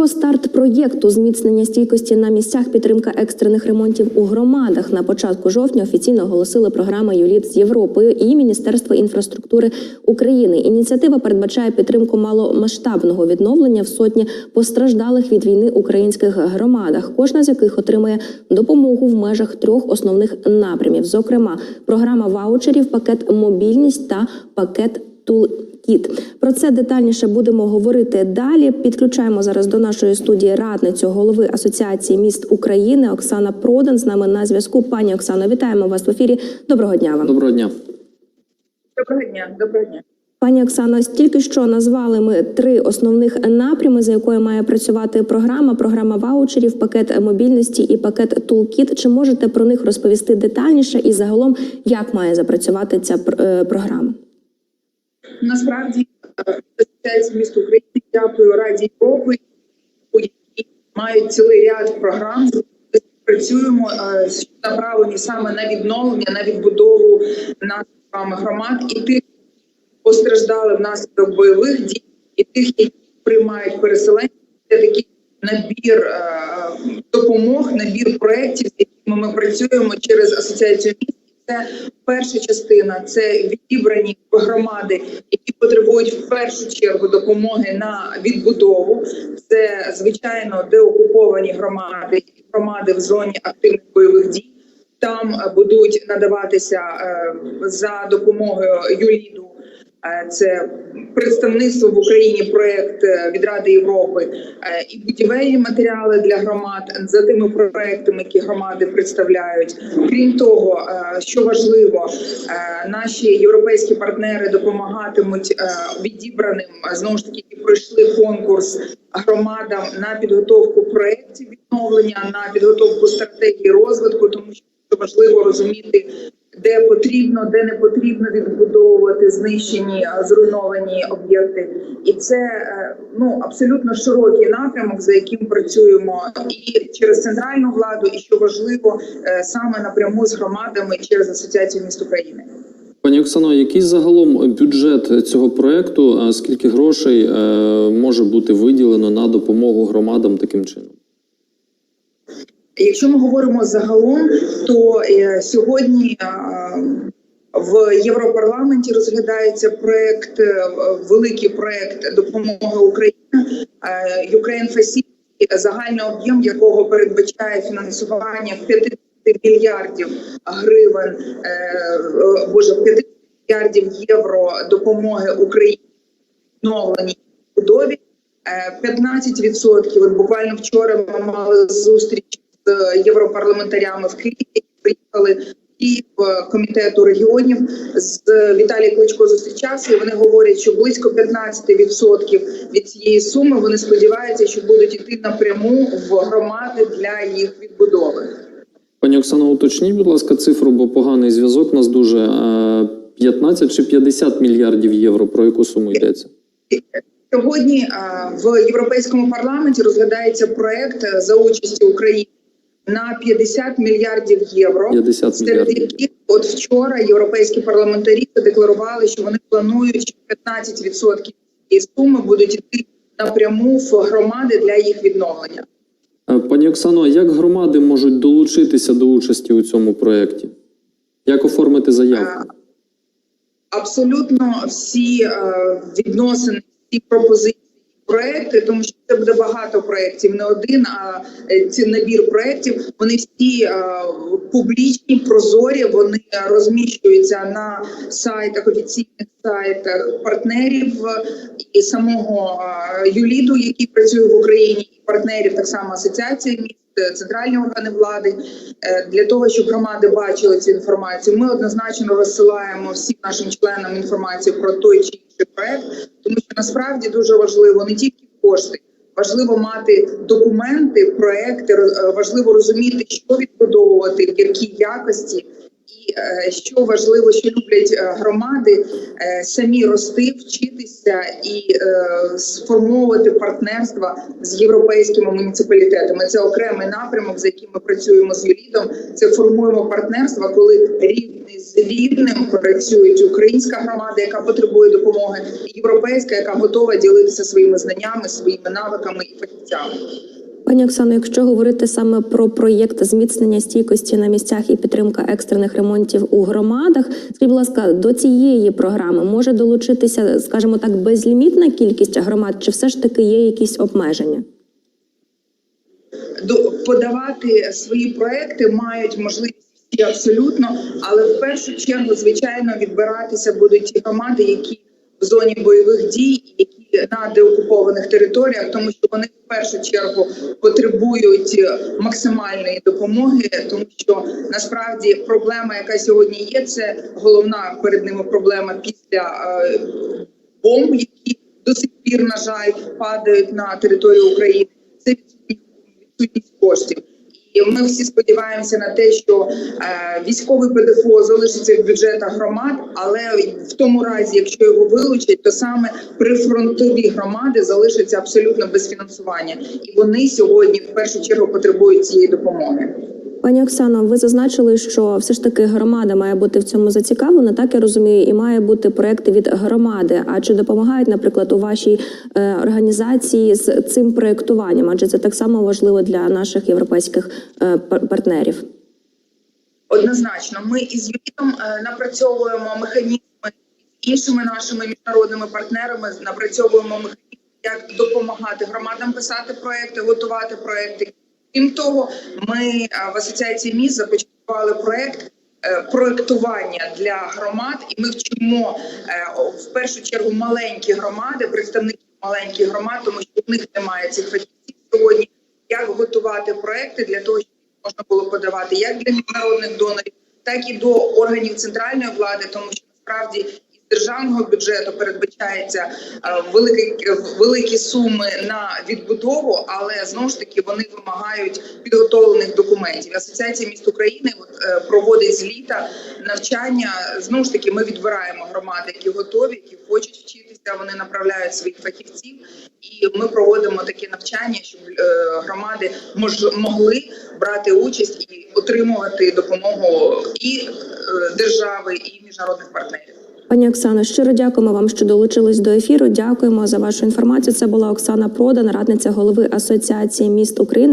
Про старт проєкту зміцнення стійкості на місцях підтримка екстрених ремонтів у громадах на початку жовтня офіційно оголосили програма Юліт з Європою і Міністерство інфраструктури України. Ініціатива передбачає підтримку маломасштабного відновлення в сотні постраждалих від війни українських громадах, кожна з яких отримує допомогу в межах трьох основних напрямів, зокрема, програма ваучерів, пакет мобільність та пакет Тулкіт. Про це детальніше будемо говорити далі. Підключаємо зараз до нашої студії радницю голови Асоціації міст України Оксана Продан. З нами на зв'язку. Пані Оксано, вітаємо вас в ефірі. Доброго дня вам. Доброго дня. Доброго дня, доброго дня. Пані Оксано, тільки що назвали ми три основних напрями, за якою має працювати програма: програма ваучерів, пакет мобільності і пакет Тулкіт. Чи можете про них розповісти детальніше і загалом як має запрацювати ця е, програма? Насправді е, Асоціація міст України дякую Раді Європи, які мають цілий ряд програм. Працюємо е, направлені саме на відновлення, на відбудову наших громад і тих, постраждали внаслідок бойових дій, і тих, які приймають переселенців. Це такий набір е, допомог, набір проєктів, з якими ми працюємо через асоціацію міст. Це перша частина, це відібрані громади, які потребують в першу чергу допомоги на відбудову. Це звичайно деокуповані громади громади в зоні активних бойових дій. Там будуть надаватися е, за допомогою ЮЛІДу. Це представництво в Україні проект е, від Ради Європи е, і будівельні матеріали для громад за тими проектами, які громади представляють. Крім того, е, що важливо, наші європейські партнери допомагатимуть відібраним знову ж таки, пройшли конкурс громадам на підготовку проєктів відновлення, на підготовку стратегії розвитку, тому що важливо розуміти. Де потрібно, де не потрібно відбудовувати знищені зруйновані об'єкти, і це е, ну абсолютно широкий напрямок, за яким працюємо і через центральну владу, і що важливо е, саме напряму з громадами через асоціацію міст України. Пані Оксано, який загалом бюджет цього проекту? Скільки грошей е, може бути виділено на допомогу громадам таким чином? Якщо ми говоримо загалом, то е, сьогодні е, в Європарламенті розглядається проект, е, великий проект допомоги Україні е, Ukraine Facility, загальний об'єм якого передбачає фінансування 50 мільярдів гривень, боже, 50 мільярдів євро допомоги Україні відновленій будові. Е, 15%, от буквально вчора ми мали зустріч з європарламентарями в Києві, приїхали і в комітету регіонів з Віталієм Кличко зустрічався. І вони говорять, що близько 15% від цієї суми вони сподіваються, що будуть йти напряму в громади для їх відбудови. Пані Оксано, уточніть, будь ласка, цифру, бо поганий зв'язок нас дуже. Е, 15 чи 50 мільярдів євро, про яку суму йдеться? Сьогодні е, в європейському парламенті розглядається проект е, за участі України на 50 мільярдів євро. 50 серед мільярдів. яких от вчора європейські парламентарі задекларували, що вони планують, що 15% цієї суми будуть йти напряму в громади для їх відновлення. Е, Пані Оксано, як громади можуть долучитися до участі у цьому проєкті? Як оформити заявку? Е, абсолютно всі е, відносини, всі пропозиції, проекти, тому що це буде багато проєктів, не один, а е, ці набір проєктів. Вони всі е, публічні, прозорі. Вони розміщуються на сайтах, офіційних сайтах партнерів е, і самого Юліду, який працює в Україні, і партнерів так само асоціації міст. Центральні органи влади для того, щоб громади бачили цю інформацію. Ми однозначно розсилаємо всім нашим членам інформацію про той чи інший проект, тому що насправді дуже важливо не тільки кошти, важливо мати документи, проекти, е, важливо розуміти, що відбудовувати, в якій якості. І е, що важливо, що люблять е, громади е, самі рости, вчитися і сформовувати партнерства з європейськими муніципалітетами. Це окремий напрямок, за яким ми працюємо з юрідом. Це формуємо партнерства, коли рівний з рівним працюють українська громада, яка потребує допомоги, і європейська, яка готова ділитися своїми знаннями, своїми навиками і фахівцями. Пані Оксано, якщо говорити саме про проєкт зміцнення стійкості на місцях і підтримка екстрених ремонтів у громадах, скажіть, будь ласка, до цієї програми може долучитися, скажімо так, безлімітна кількість громад, чи все ж таки є якісь обмеження? подавати свої проекти мають можливість абсолютно, але в першу чергу, звичайно, відбиратися будуть ті громади, які в зоні бойових дій, які на деокупованих територіях, тому що вони в першу чергу потребують максимальної допомоги, тому що насправді проблема, яка сьогодні є, це головна перед ними проблема після е, бомб, які до сих пір, на жаль, падають на територію України. Це відсутність відсутність коштів. Ми всі сподіваємося на те, що е, військовий ПДФО залишиться в бюджетах громад, але в тому разі, якщо його вилучать, то саме прифронтові громади залишаться абсолютно без фінансування, і вони сьогодні в першу чергу потребують цієї допомоги. Пані Оксано, ви зазначили, що все ж таки громада має бути в цьому зацікавлена, так я розумію, і має бути проекти від громади. А чи допомагають, наприклад, у вашій е, організації з цим проєктуванням? Адже це так само важливо для наших європейських е, партнерів. Однозначно, ми із ЮРІТом е, напрацьовуємо механізми з іншими нашими міжнародними партнерами. Напрацьовуємо механізми, як допомагати громадам писати проекти, готувати проекти. Крім того, ми в асоціації міст започаткували проект. е, Проектування для громад, і ми вчимо е, в першу чергу маленькі громади, представників маленьких громад, тому що в них немає цих фахівців сьогодні. Як готувати проекти для того, щоб можна було подавати як для міжнародних донорів, так і до органів центральної влади, тому що насправді державного бюджету передбачається е, великі, великі суми на відбудову, але знову ж таки вони вимагають підготовлених документів. Асоціація міст України от, е, проводить з літа навчання. Знову ж таки, ми відбираємо громади, які готові, які хочуть вчитися. Вони направляють своїх фахівців, і ми проводимо такі навчання, щоб е, громади мож, могли брати участь і отримувати допомогу і е, держави, і міжнародних партнерів. Пані Оксано, щиро дякуємо вам, що долучились до ефіру. Дякуємо за вашу інформацію. Це була Оксана Продан, радниця голови Асоціації міст України.